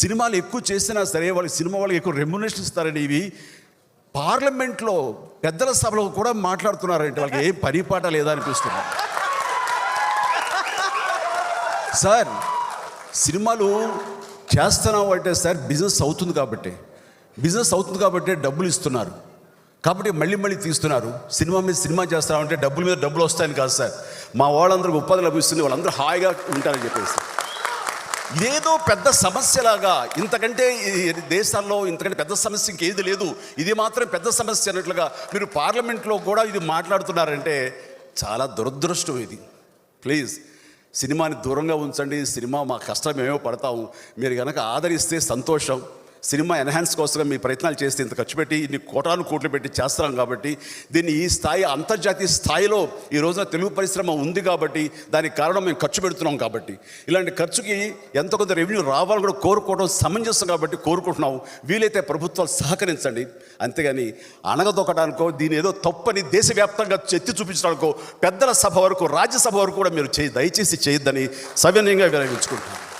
సినిమాలు ఎక్కువ చేసినా సరే వాళ్ళకి సినిమా వాళ్ళకి ఎక్కువ రెమ్యునేషన్ ఇస్తారని ఇవి. పార్లమెంట్లో పెద్దల సభలో కూడా మాట్లాడుతున్నారంటే. వాళ్ళకి ఏం పరిపాట లేదా అనిపిస్తుంది సార్ సినిమాలు చేస్తున్నాం అంటే సార్ బిజినెస్ అవుతుంది కాబట్టి. బిజినెస్ అవుతుంది కాబట్టి డబ్బులు ఇస్తున్నారు. కాబట్టి మళ్ళీ మళ్ళీ తీస్తున్నారు. సినిమా మీద సినిమా చేస్తామంటే డబ్బుల మీద డబ్బులు వస్తాయని కాదు సార్. మా వాళ్ళందరికీ ఉపాధి లభిస్తుంది. వాళ్ళందరూ హాయిగా ఉంటారని చెప్పేసి. ఇదేదో పెద్ద సమస్యలాగా. ఇంతకంటే ఈ దేశాల్లో ఇంతకంటే పెద్ద సమస్య ఇంకేది లేదు. ఇది మాత్రం పెద్ద సమస్య అన్నట్లుగా మీరు పార్లమెంట్లో కూడా ఇది మాట్లాడుతున్నారంటే చాలా దురదృష్టం ఇది. ప్లీజ్ సినిమాని దూరంగా ఉంచండి. సినిమా మా కష్టం మేమే పడతాము. మీరు కనుక ఆదరిస్తే సంతోషం. సినిమా ఎన్హాన్స్ కోసం మీ ప్రయత్నాలు చేస్తే ఇంత ఖర్చు పెట్టి ఇన్ని కోటాను కోట్లు పెట్టి చేస్తున్నాం కాబట్టి దీన్ని ఈ స్థాయి అంతర్జాతీయ స్థాయిలో ఈ రోజున తెలుగు పరిశ్రమ ఉంది కాబట్టి దానికి కారణం మేము ఖర్చు పెడుతున్నాం కాబట్టి. ఇలాంటి ఖర్చుకి ఎంత కొంత రెవెన్యూ రావాలని కూడా కోరుకోవడం సమంజసం కాబట్టి కోరుకుంటున్నాం వీలైతే ప్రభుత్వాలు సహకరించండి. అంతేగాని అణగదొక్కడానికో దీని ఏదో తప్పని దేశవ్యాప్తంగా చెత్తి చూపించడానికో పెద్దల సభ వరకు రాజ్యసభ వరకు కూడా మీరు చేయి దయచేసి చేయొద్దని సవినయంగా విరమించుకుంటున్నాను